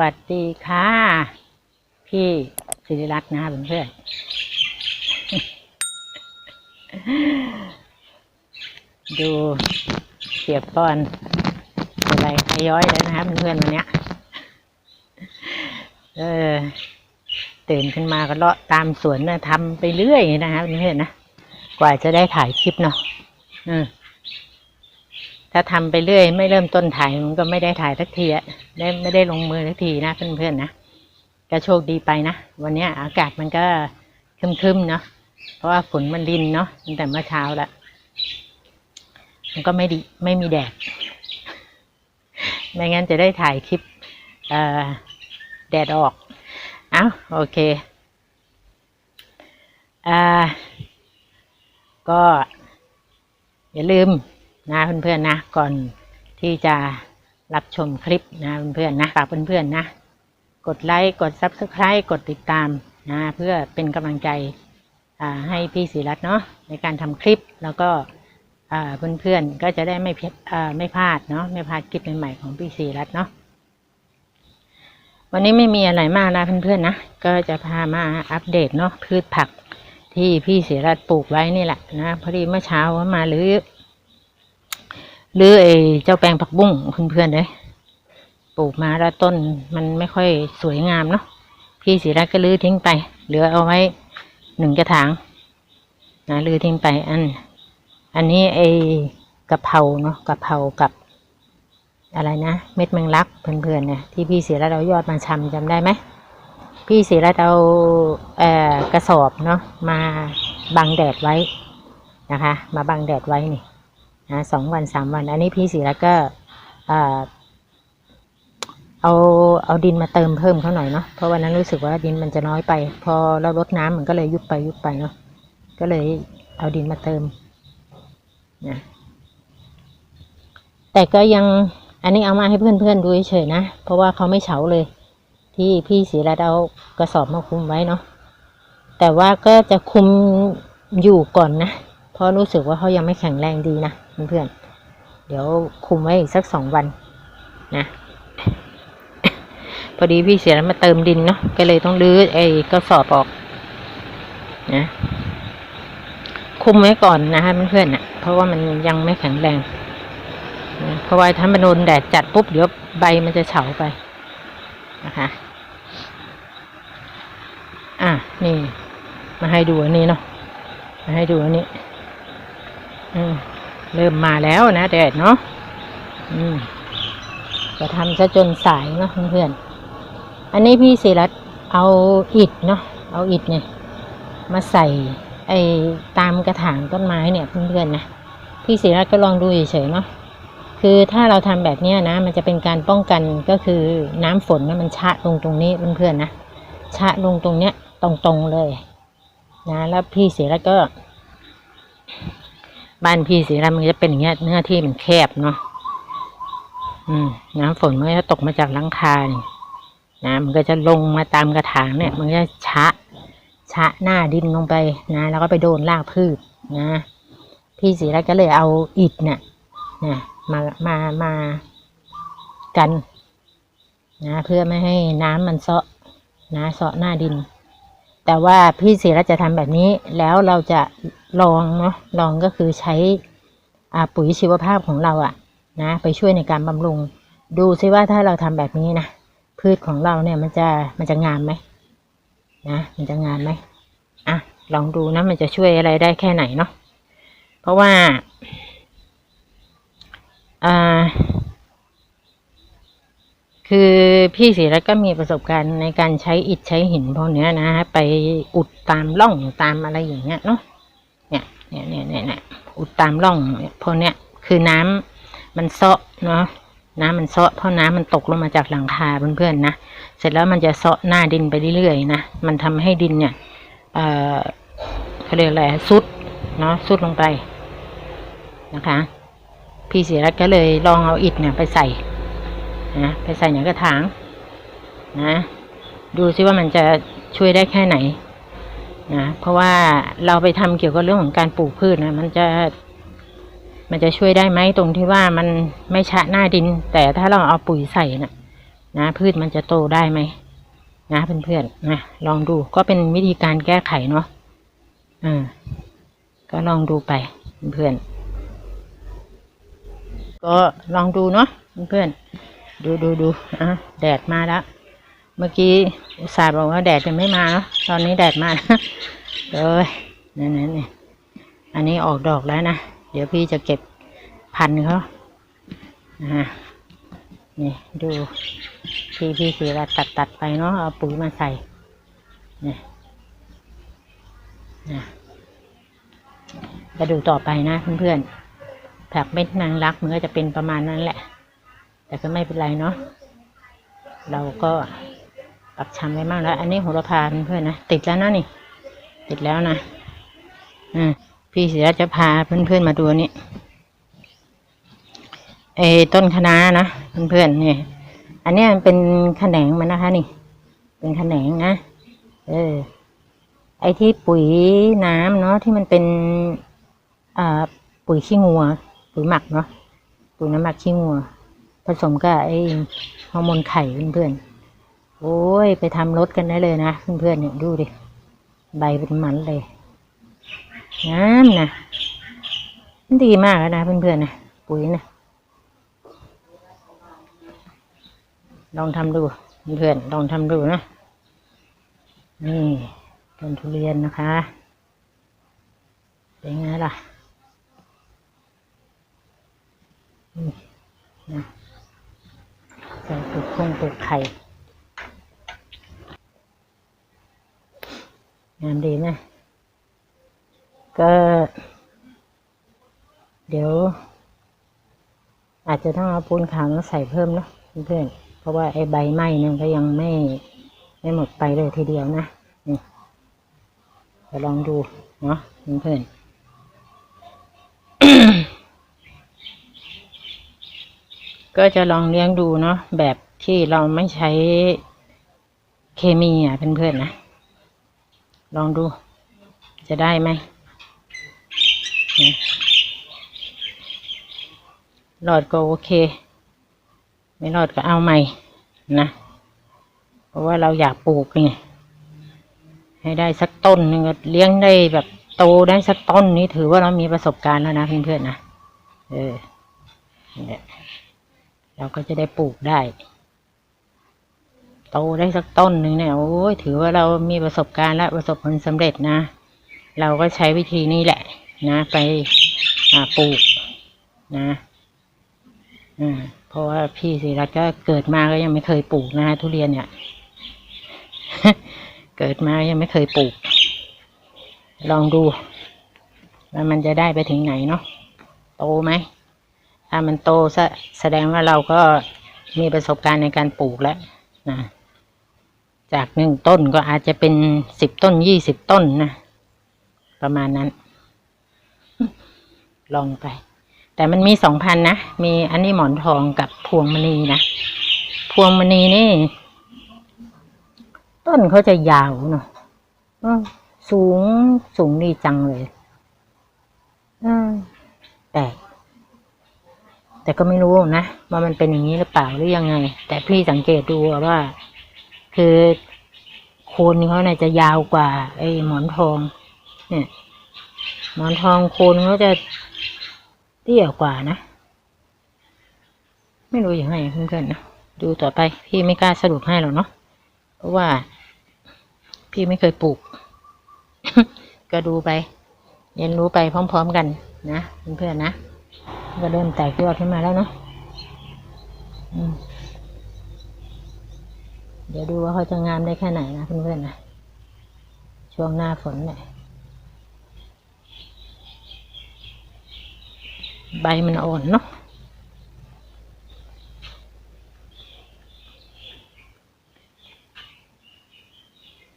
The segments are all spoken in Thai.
วัสดีค่ะ พี่ศิริรัตน์นะคะเพื่อนดูเสียบป้อนอะไรขย้อยเลยนะคะเพื่อนวันเนี้ยเออตื่นขึ้นมาก็เลาะตามสวนนะทำไปเรื่อยนะคะเพื่อนนะกว่าจะได้ถ่ายคลิปเนาะอืม ถ้าทำไปเรื่อย ไม่เริ่มต้นถ่ายมันก็ไม่ได้ถ่ายสักทีอะได้ไม่ได้ลงมือสักทีนะเพื่อนๆนะก็โชคดีไปนะวันนี้อากาศมันก็คึมๆเนาะเพราะว่าฝนมันรินเนาะตั้งแต่เมื่อเช้าละมันก็ไม่ดีไม่มีแดดไม่งั้นจะได้ถ่ายคลิปแดดออกเอ้าโอเคอ่าก็อย่าลืม นะเพื่อนๆนะก่อนที่จะรับชมคลิปนะเพื่อนๆนะฝากเพื่อนๆนะ กดไลค์กด Subscribe กดติดตามนะเพื่อเป็นกำลังใจให้พี่ศิรัตน์เนาะในการทำคลิปแล้วก็เพื่อนๆก็จะได้ไม่พดอ่าไม่พลาดเนาะไม่พลาดคลิปใหม่ๆของพี่ศิรัตน์เนาะวันนี้ไม่มีอะไรมากนะเพื่อนๆนะก็จะพามาอัปเดตเนาะพืชผักที่พี่ศิรัตน์ปลูกไว้นี่แหละนะพอดีเมื่อเช้าว่ามาหรือ หรือไอ้เจ้าแปลงผักบุ้งเพื่อนๆเลยปลูกมาแล้วต้นมันไม่ค่อยสวยงามเนาะพี่ศรีรัตน์ก็ลื้อทิ้งไป เหลือเอาไว้หนึ่งกระถางนะลื้อทิ้งไปอัน อันนี้ไอ้กะเพราเนาะกะเพรากับ อะไรนะเม็ดแมงลักเพื่อนๆเนี่ยที่พี่ศรีรัตเอายอดมาชำจำได้ไหมพี่ศรีรัตเอาเอ่อกระสอบเนาะมาบังแดดไว้นะคะ มาบังแดดไว้นี่ นะสองวันสามวัน อันนี้พี่ศิระก็เอาเอาดินมาเติมเพิ่มเขาหน่อยเนาะเพราะวันนั้นรู้สึกว่าดินมันจะน้อยไป พอเราลดน้ำมันก็เลยยุบไปยุบไปเนาะก็เลยเอาดินมาเติมนะแต่ก็ยังอันนี้เอามาให้เพื่อนๆดูเฉยๆนะ เพราะว่าเขาไม่เฉาเลย ที่พี่ศิระเอากระสอบมาคุมไว้เนาะแต่ว่าก็จะคุมอยู่ก่อนนะ เพราะรู้สึกว่าเขายังไม่แข็งแรงดีนะ เพื่อนๆ เดี๋ยวคุมไว้อีกสักสองวันนะ พอดีพี่เสียแล้วมาเติมดินเนาะ ก็เลยต้องรื้อไอ้กระสอบออกนะคุมไว้ก่อนนะคะเพื่อนๆนะเพราะว่ามันยังไม่แข็งแรงนะเพราะว่าถ้ามันโดนแดดจัดปุ๊บเดี๋ยวใบมันจะเฉาไปนะคะอะนี่ มาให้ดูอันนี้เนาะมาให้ดูอันนี้ อืม เริ่มมาแล้วนะแดดเนาะจะทำซะจนสายเนาะเพื่อนอันนี้พี่ศิรัตเอาอิฐเนาะเอาอิฐเนี่ยมาใส่ไอ้ตามกระถางต้นไม้เนี่ยเพื่อนๆนะพี่ศิรัตก็ลองดูเฉยๆเนาะคือถ้าเราทำแบบเนี้ยนะ มันจะเป็นการป้องกันก็คือน้ำฝนเนี่ยมันชะลงตรงนี้เพื่อนๆนะชะลงตรงเนี้ยตรงๆเลย นะ แล้วพี่ศิรัตก็ บ้านพี่สีรามมันจะเป็นอย่างเงี้ยเนื้อที่มันแคบเนาะอืมน้ำฝนมันก็จะตกมาจากหลังคานี่นะมันก็จะลงมาตามกระถางเนี่ย มันก็จะชะ ชะหน้าดินลงไปนะ แล้วก็ไปโดนรากพืชนะ พี่สีรัตก็เลยเอาอิฐเนี่ยนะมามามากัน นะ เพื่อไม่ให้น้ำมันเซาะนะเซาะหน้าดิน แต่ว่าพี่ศิรัตน์จะทำแบบนี้แล้วเราจะลองเนาะลองก็คือใช้อ่าปุ๋ยชีวภาพของเราอะนะไปช่วยในการบำรุง ดูซิว่าถ้าเราทำแบบนี้นะพืชของเราเนี่ยมันจะมันจะงามไหมนะมันจะงามไหมอะลองดูนะมันจะช่วยอะไรได้แค่ไหนเนาะเพราะว่าอ่า คือพี่ศิรัตก็มีประสบการณ์ในการใช้อิฐใช้หินพวกเนี้ยนะไปอุดตามร่องตามอะไรอย่างเงี้ยเนาะเนี่ยเนี่ยเนี่ยเนี่ยอุดตามร่องพวกเนี้ยคือน้ำมันเซาะเนาะน้ำมันเซาะเพราะน้ำมันตกลงมาจากหลังคาเพื่อนๆนะเสร็จแล้วมันจะเซาะหน้าดินไปเรื่อยๆนะมันทำให้ดินเนี่ยเอ่อเขาเรียกอะไรซุดเนาะซุดลงไปนะคะ พี่ศิรัตก็เลยลองเอาอิฐเนี่ยไปใส่ นะไปใส่ในกระถางนะ ดูซิว่ามันจะช่วยได้แค่ไหนนะเพราะว่าเราไปทำเกี่ยวกับเรื่องของการปลูกพืชนะมันจะมันจะช่วยได้ไหมตรงที่ว่ามันไม่ชะหน้าดิน แต่ถ้าเราเอาปุ๋ยใส่นะ่ะนะพืชมันจะโตได้ไหมนะเพื่อนๆนะลองดูก็เป็นวิธีการแก้ไขเนาะอ่าก็ลองดูไปเพื่อนก็ลองดูเนาะเพื่อนๆ ดูดูดูอะแดดมาแล้ว เมื่อกี้สาห์บอกว่าแดดจะไม่มาเนาะตอนนี้แดดมาแล้วเลยนั่นี่นี่อันนี้ออกดอกแล้วนะ เดี๋ยวพี่จะเก็บพันเขาอ่านี่ดูพี่พี่สีละตัดตัดไปเนาะเอาปุ๋ยมาใส่นี่นะจะดูต่อไปนะเพื่อนๆผักเม็ดนางรักมันก็จะเป็นประมาณนั้นแหละ แต่ก็ไม่เป็นไรเนาะเราก็ปรับชำไว้มากแล้ว อันนี้โหระพาเพื่อนๆนะติดแล้วนะนี่ ติดแล้วนะอืมพี่เสียจะพาเพื่อนๆมาดูนี้เอต้นคะน้านะเพื่อนๆนี่อันนี้มันเป็นแขนงมันนะคะ นี่ เป็นแขนงนะเออ ไอที่ปุ๋ยน้ำเนาะที่มันเป็นอ่าปุ๋ยขี้งัว ปุ๋ยหมักเนาะปุ๋ยน้ำหมักขี้งัว ผสมกับไอฮอร์โมนไข่เพื่อนๆ โอ้ย ไปทำรถกันได้เลยนะเพื่อนๆเนี่ยดูดิ ใบเป็นมันเลยงามนะมันดีมากแล้วนะเพื่อนๆนะปุ๋ยนะลองทำดูเพื่อนลองทำดูนะ นี่ต้นทุเรียนนะคะ เป็นไงล่ะ นี่นะ ใส่ปลูกคงปลูกไข่งามดีไหมก็ เดี๋ยว อาจจะต้องเอาปูนขาวมาใส่เพิ่มเนาะเพื่อนเพราะว่าไอ้ใบไหม้เนี่ยก็ยังไม่ไม่หมดไปเลยทีเดียวนะนี่จะลองดูเนาะเพื่อน ก็จะลองเลี้ยงดูเนาะแบบที่เราไม่ใช้เคมีอะเพื่อนๆนะ ลองดู จะได้ไหมนะรอดก็โอเค ไม่รอดก็เอาใหม่นะ เพราะว่าเราอยากปลูกไงให้ได้สักต้นนึงเลี้ยงได้แบบโตได้สักต้นนี้ถือว่าเรามีประสบการณ์แล้วนะเพื่อนๆนะ เออ เราก็จะได้ปลูกได้ โตได้สักต้นหนึ่งเนี่ยโอ้ยถือว่าเรามีประสบการณ์และประสบผลสำเร็จนะ เราก็ใช้วิธีนี้แหละ นะไปปลูกนะเพราะว่าพี่ศิรัตก็เกิดมาก็ยังไม่เคยปลูกนะทุเรียนเนี่ย เกิดมายังไม่เคยปลูก ลองดูว่ามันจะได้ไปถึงไหนเนาะโตไหม ถ้ามันโตแสแสดงว่าเราก็มีประสบการณ์ในการปลูกแล้วนะจากหนึ่งต้นก็อาจจะเป็นสิบต้นยี่สิบต้นนะ ประมาณนั้น ลองไป แต่มันมีสองพันนะ มีอันนี้หมอนทองกับพวงมณีนะ พวงมณีนี่ ต้นเขาจะยาวเนาะสูงสูงดีจังเลย อืมแปลก แต่ก็ไม่รู้นะว่ามันเป็นอย่างนี้หรือเปล่าหรือยังไง แต่พี่สังเกตดูว่า คือโคนเขาเนี่ยจะยาวกว่า ไอ้หมอนทอง เนี่ย หมอนทองโคนเขาจะเตี้ยกว่านะ ไม่รู้อย่างไรเพื่อนๆนะดูต่อไปพี่ไม่กล้าสรุปให้หรอกเนาะเพราะว่า พี่ไม่เคยปลูก ก็ดูไป เรียนรู้ไปพร้อม ๆกันนะเพื่อนๆนะ ก็เริ่มแตกยอดขึ้นมาแล้วเนาะเดี๋ยวดูว่าเขาจะงามได้แค่ไหนนะเพื่อนๆนะ ช่วงหน้าฝนเนี่ย ใบมันอ่อนเนาะ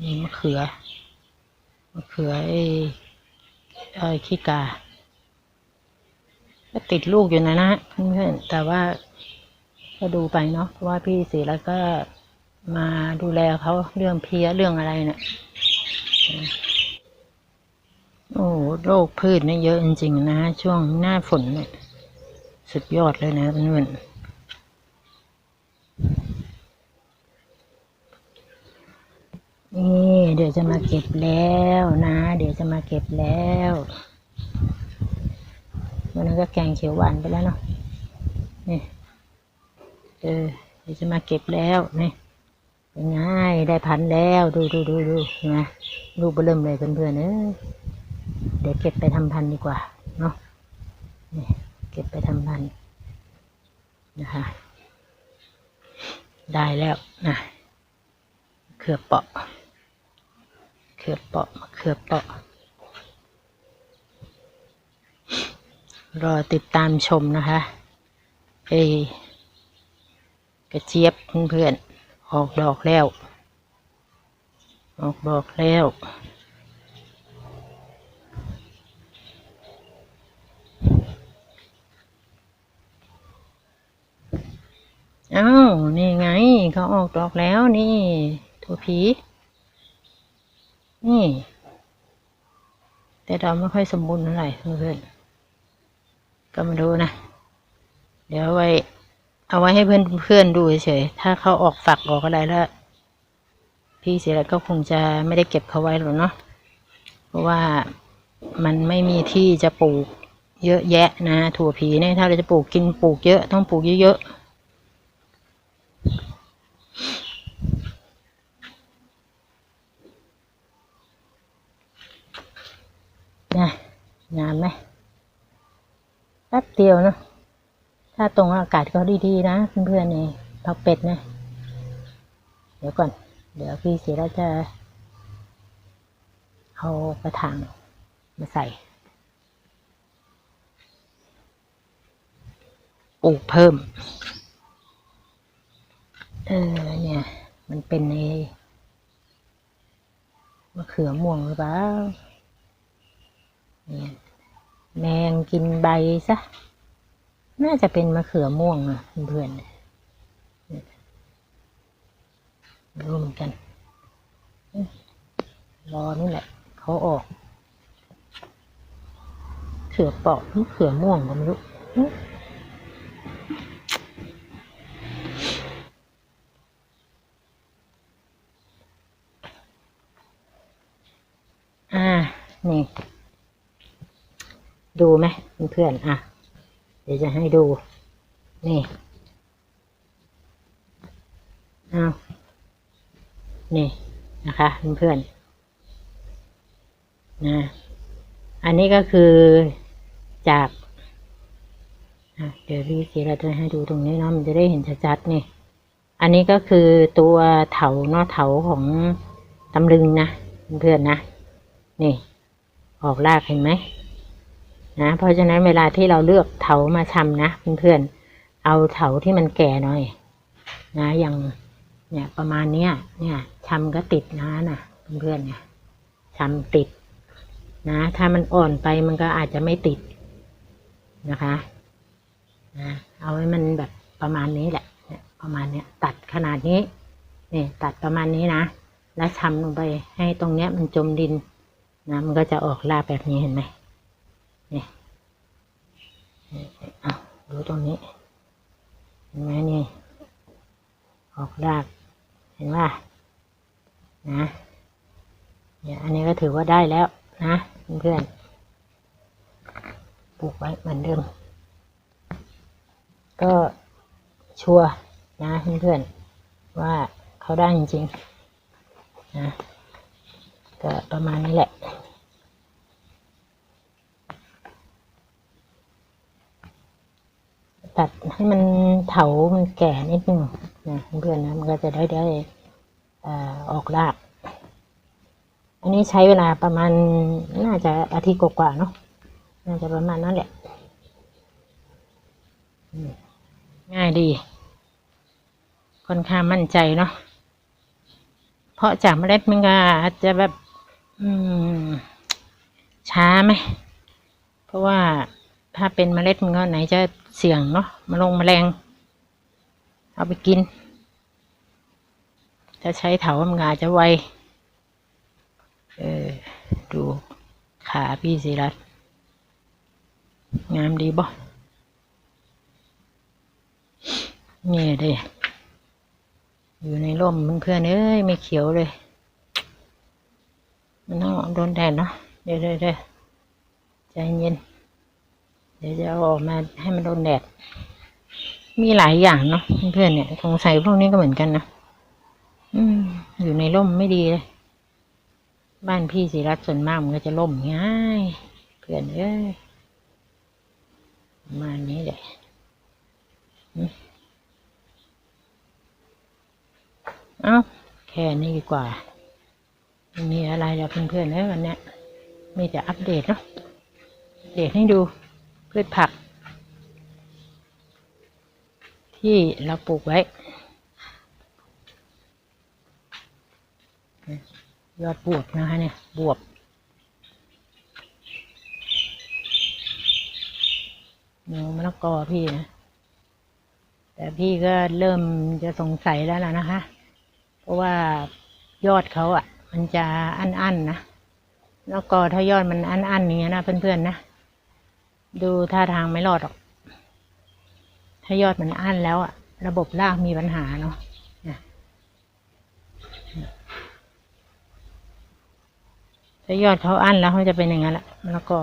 มีมะเขือ มะเขือไอ้ไอ้ขี้กา ติดลูกอยู่นะนะเพื่อนแต่ว่าก็ดูไปเนาะเพราะว่าพี่สีแล้วก็มาดูแลเขาเรื่องเพี้ยเรื่องอะไรเนะี่ยโอ้โรคพืชนี่เยอะจริงๆนะช่วงหน้าฝนเนี่ยสุดยอดเลยนะเพื่อนนี่เดี๋ยวจะมาเก็บแล้วนะ เดี๋ยวจะมาเก็บแล้ว วันนั้นก็แกงเขียวหวานไปแล้วเนาะนี่เออเดี๋ยวจะมาเก็บแล้วนี่เป็นไงได้พันแล้วดูดูดูดูนะลูกเบอร์เริ่มเลยเพื่อนๆเอ้ยเดี๋ยวเก็บไปทำพันดีกว่าเนาะนี่เก็บไปทำพันนะคะได้แล้วนะเขือเปาะเขือเปาะมะเขือเปาะ รอติดตามชมนะคะเอ้กระเจี๊ยบเพื่อนๆ ออกดอกแล้ว ออกดอกแล้วเอ้านี่ไง เขาออกดอกแล้วนี่ถั่วผี นี่ แต่ดอกไม่ค่อยสมบูรณ์เท่าไหร่เพื่อนๆ ก็มาดูนะ เดี๋ยวไว้ เอาไว้ให้เพื่อนเพื่อนดูเฉยๆถ้าเขาออกฝักออกอะไรแล้ว พี่เสียแล้วก็คงจะไม่ได้เก็บเขาไว้หรอกเนาะเพราะว่ามันไม่มีที่จะปลูกเยอะแยะนะ ถั่วผีเนี่ยถ้าเราจะปลูกกินปลูกเยอะต้องปลูกเยอะๆนะงามไหม เดียวเนะ ถ้าตรงอากาศก็ดีๆนะเพื่อนๆนี่ผักเป็ดนะ เดี๋ยวก่อน เดี๋ยวพี่ศิระจะเอากระถางมาใส่ปลูกเพิ่ม เออเนี่ย มันเป็นในมะเขือม่วงหรือเปล่าเนี่ย แมงกินใบซะ น่าจะเป็นมะเขือม่วงนะเพื่อนรู้เหมือนกัน รอนี่แหละ เขาออก เขือเปราะหรือเขือม่วงก็ไม่รู้อ่า นี่ ดูไหมเพื่อนๆอะ เดี๋ยวจะให้ดู นี่เอ้านี่นะคะเพื่อนๆนะอันนี้ก็คือจากเดี๋ยวพี่สีเราจะให้ดูตรงนี้เนาะมันจะได้เห็นชัดๆนี่ อันนี้ก็คือตัวเถาเนาะเถาของตำลึงนะเพื่อนๆนะ นี่ ออกรากเห็นไหม นะเพราะฉะนั้นเวลาที่เราเลือกเถามาชำนะเพื่อนๆเอาเถาที่มันแก่หน่อย นะอย่างเนี่ยประมาณเนี้ยเนี่ยชำก็ติดนะน่ะเพื่อนๆเนี่ยชำติด นะ ถ้ามันอ่อนไปมันก็อาจจะไม่ติดนะคะนะเอาไว้มันแบบประมาณนี้แหละเนี่ยประมาณเนี้ยตัดขนาดนี้นี่ตัดประมาณนี้นะ แล้วชำลงไปให้ตรงเนี้ยมันจมดินนะมันก็จะออกราแบบนี้เห็นไหม อาดูตรงนี้เห็นไหมนี่ ออกราก เห็นว่านะเนี่ยอันนี้ก็ถือว่าได้แล้วนะเพื่อนปลูกไว้เหมือนเดิม ก็ชัวร์นะเพื่อนว่าเขาได้จริงๆนะก็ประมาณนี้แหละ ตัดให้มันเถา มันแก่นิดนึงนะเพื่อนนะ มันก็จะได้ได้อออกราก อันนี้ใช้เวลาประมาณน่าจะอาทิตย์กว่าๆเนาะ น่าจะประมาณนั้นแหละ ง่ายดี ค่อนข้างมั่นใจเนาะ เพราะจากเมล็ดมันก็อาจจะแบบช้าไหม เพราะว่า ถ้าเป็นเมล็ดมันก็ไหนจะเสี่ยงเนาะมาลงแมลง เอาไปกิน จะใช้เถามันก็อาจจะไว เออ ดูขาพี่ศิรัตงามดีบ่นี่เด้อยู่ในร่มเพื่อนเอ้ยไม่เขียวเลย มันต้องโดนแดดเนาะเดี๋ยวเดยวเดยวใจเย็น ดี๋ยวจะเอาออกมาให้มันโดนแดด มีหลายอย่างเนาะเพื่อนเนี่ยสงสัยพวกนี้ก็เหมือนกันนะอืม อยู่ในร่มไม่ดีเลย บ้านพี่ศิรัตส่วนมากมันก็จะล่มง่ายเพื่อนเอ้ยมานี้แหละอืมเอ้าแค่นี้ดีกว่ามีอะไรแล้วเพื่อนๆเอ้ยวันนี้มีแต่อัปเดตเนาะเดตให้ดู พืชผัก ที่เราปลูกไว้ ยอดบวบนะคะเนี่ยบวบหนูมะละกอพี่นะ แต่พี่ก็เริ่มจะสงสัยแล้วนะนะคะ เพราะว่ายอดเขาอะ่ะ มันจะอั้นๆนนะมะละกอถ้ายอดมันอั้นๆอย่างเงี้ยนะเพื่อนๆนะ ดูท่าทางไม่รอดหรอก ถ้ายอดมันอั้นแล้วอะระบบรากมีปัญหาเนาะถ้ายอดเขาอั้นแล้วเขาจะเป็นอย่างนั้นแหละแล้วก็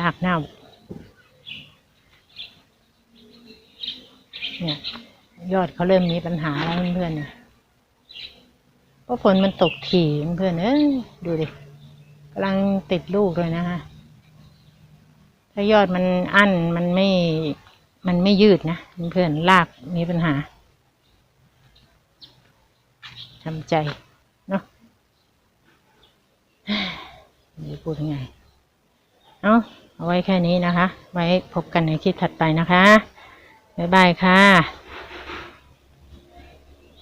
รากเน่าเนี่ยยอดเขาเริ่มมีปัญหาแล้วเพื่อนๆเนี่ยเพราะฝนมันตกถี่เพื่อนเอ้ยดูดิกำลังติดลูกเลยนะคะ ถ้ายอดมันอั้นมันไม่มันไม่ยืดนะเพื่อนลากมีปัญหาทำใจเนาะนี่พูดยังไงเอาเอาไว้แค่นี้นะคะ ไว้พบกันในคลิปถัดไปนะคะ บ๊ายบายค่ะ